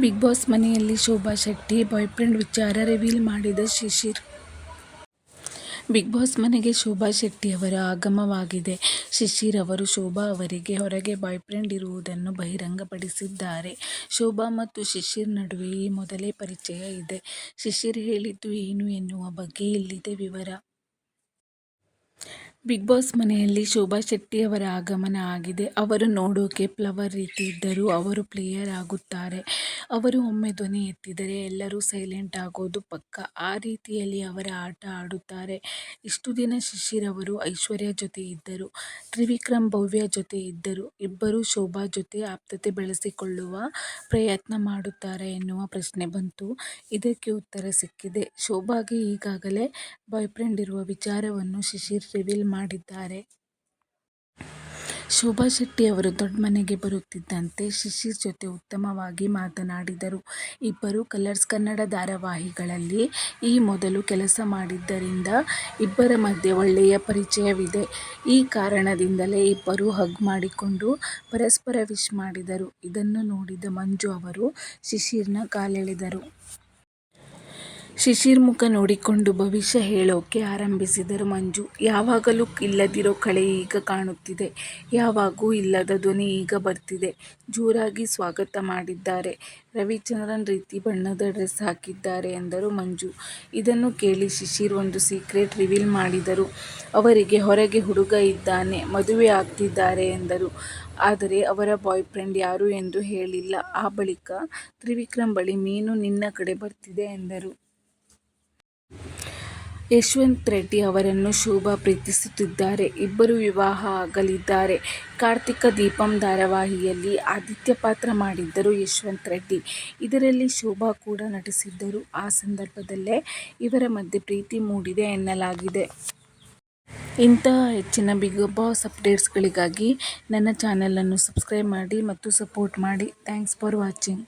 Big Boss ಮನೆಯಲ್ಲಿ Shobha Shetty, boyfriend ವಿಚಾರ reveal ಮಾಡಿದ ಶಿಶಿರ್. ಬಿಗ್ ಬಾಸ್ ಮನೆಗೆ ಶೋಭಾ ಶೆಟ್ಟಿ ಅವರ ಆಗಮವಾಗಿದೆ. ಶಿಶಿರ್ ಅವರು ಶೋಭಾ ಅವರಿಗೆ ಹೊರಗೆ ಬಾಯ್ಫ್ರೆಂಡ್ ಇರುವುದನ್ನು ಬಹಿರಂಗಪಡಿಸಿದ್ದಾರೆ. ಶೋಭಾ ಮತ್ತು ಶಿಶಿರ್ ನಡುವೆ ಈ ಮೊದಲೇ ಪರಿಚಯ ಇದೆ. ಶಿಶಿರ್ ಹೇಳಿದ್ದು ಏನು ಎನ್ನುವ ಬಗ್ಗೆ ಇಲ್ಲಿದೆ ವಿವರ. ಬಿಗ್ ಬಾಸ್ ಮನೆಯಲ್ಲಿ ಶೋಭಾ ಶೆಟ್ಟಿ ಅವರ ಆಗಮನ ಆಗಿದೆ. ಅವರು ನೋಡೋಕೆ ಫ್ಲವರ್ ರೀತಿ ಇದ್ದರು ಅವರು ಪ್ಲೇಯರ್ ಆಗುತ್ತಾರೆ. ಅವರು ಒಮ್ಮೆ ಧ್ವನಿ ಎತ್ತಿದರೆ ಎಲ್ಲರೂ ಸೈಲೆಂಟ್ ಆಗೋದು ಪಕ್ಕಾ. ಆ ರೀತಿಯಲ್ಲಿ ಅವರ ಆಟ ಆಡುತ್ತಾರೆ. ಇಷ್ಟು ದಿನ ಶಿಶಿರ್ ಅವರು ಐಶ್ವರ್ಯ ಜೊತೆ ಇದ್ದರು. ತ್ರಿವಿಕ್ರಮ್ ಭವ್ಯ ಜೊತೆ ಇದ್ದರು. ಇಬ್ಬರು ಶೋಭಾ ಜೊತೆ ಆಪ್ತತೆ ಬೆಳೆಸಿಕೊಳ್ಳುವ ಪ್ರಯತ್ನ ಮಾಡುತ್ತಾರೆ ಎನ್ನುವ ಪ್ರಶ್ನೆ ಬಂತು. ಇದಕ್ಕೆ ಉತ್ತರ ಸಿಕ್ಕಿದೆ. ಶೋಭಾಗೆ ಈಗಾಗಲೇ ಬಾಯ್ಫ್ರೆಂಡ್ ಇರುವ ವಿಚಾರವನ್ನು ಶಿಶಿರ್ ರಿವೀಲ್ ಮಾಡಿದ್ದಾರೆ. ಶೋಭಾ ಶೆಟ್ಟಿ ಅವರು ದೊಡ್ಡ ಮನೆಗೆ ಬರುತ್ತಿದ್ದಂತೆ ಶಿಶಿರ್ ಜೊತೆ ಉತ್ತಮವಾಗಿ ಮಾತನಾಡಿದರು. ಇಬ್ಬರು ಕಲರ್ಸ್ ಕನ್ನಡ ಧಾರಾವಾಹಿಗಳಲ್ಲಿ ಈ ಮೊದಲು ಕೆಲಸ ಮಾಡಿದ್ದರಿಂದ ಇಬ್ಬರ ಮಧ್ಯೆ ಒಳ್ಳೆಯ ಪರಿಚಯವಿದೆ. ಈ ಕಾರಣದಿಂದಲೇ ಇಬ್ಬರು ಹಗ್ ಮಾಡಿಕೊಂಡು ಪರಸ್ಪರ ವಿಶ್ ಮಾಡಿದರು. ಇದನ್ನು ನೋಡಿದ ಮಂಜು ಅವರು ಶಿಶಿರ್ನ ಕಾಲೆಳೆದರು. ಶಿಶಿರ್ ಮುಖ ನೋಡಿಕೊಂಡು ಭವಿಷ್ಯ ಹೇಳೋಕೆ ಆರಂಭಿಸಿದರು ಮಂಜು. ಯಾವಾಗಲೂ ಇಲ್ಲದಿರೋ ಕಳೆ ಈಗ ಕಾಣುತ್ತಿದೆ. ಯಾವಾಗೂ ಇಲ್ಲದ ಧ್ವನಿ ಈಗ ಬರ್ತಿದೆ. ಜೋರಾಗಿ ಸ್ವಾಗತ ಮಾಡಿದ್ದಾರೆ. ರವಿಚಂದ್ರನ್ ರೀತಿ ಬಣ್ಣದ ಡ್ರೆಸ್ ಹಾಕಿದ್ದಾರೆ ಎಂದರು ಮಂಜು. ಇದನ್ನು ಕೇಳಿ ಶಿಶಿರ್ ಒಂದು ಸೀಕ್ರೆಟ್ ರಿವೀಲ್ ಮಾಡಿದರು. ಅವರಿಗೆ ಹೊರಗೆ ಹುಡುಗ ಇದ್ದಾನೆ, ಮದುವೆ ಆಗ್ತಿದ್ದಾರೆ ಎಂದರು. ಆದರೆ ಅವರ ಬಾಯ್ಫ್ರೆಂಡ್ ಯಾರು ಎಂದು ಹೇಳಿಲ್ಲ. ಆ ಬಳಿಕ ತ್ರಿವಿಕ್ರಮ್ ಬಳಿ ಮೀನು ನಿನ್ನ ಕಡೆ ಬರ್ತಿದೆ ಎಂದರು. ಯಶವಂತ್ ರೆಡ್ಡಿ ಅವರನ್ನು ಶೋಭಾ ಪ್ರೀತಿಸುತ್ತಿದ್ದಾರೆ. ಇಬ್ಬರು ವಿವಾಹ ಆಗಲಿದ್ದಾರೆ. ಕಾರ್ತಿಕ ದೀಪಂ ಧಾರಾವಾಹಿಯಲ್ಲಿ ಆದಿತ್ಯ ಪಾತ್ರ ಮಾಡಿದ್ದರು ಯಶವಂತ್ ರೆಡ್ಡಿ. ಇದರಲ್ಲಿ ಶೋಭಾ ಕೂಡ ನಟಿಸಿದ್ದರು. ಆ ಸಂದರ್ಭದಲ್ಲೇ ಇವರ ಮಧ್ಯೆ ಪ್ರೀತಿ ಮೂಡಿದೆ ಎನ್ನಲಾಗಿದೆ. ಇಂತಹ ಹೆಚ್ಚಿನ ಬಿಗ್ ಬಾಸ್ ಅಪ್ಡೇಟ್ಸ್ಗಳಿಗಾಗಿ ನನ್ನ ಚಾನಲನ್ನು ಸಬ್ಸ್ಕ್ರೈಬ್ ಮಾಡಿ ಮತ್ತು ಸಪೋರ್ಟ್ ಮಾಡಿ. Thanks for watching.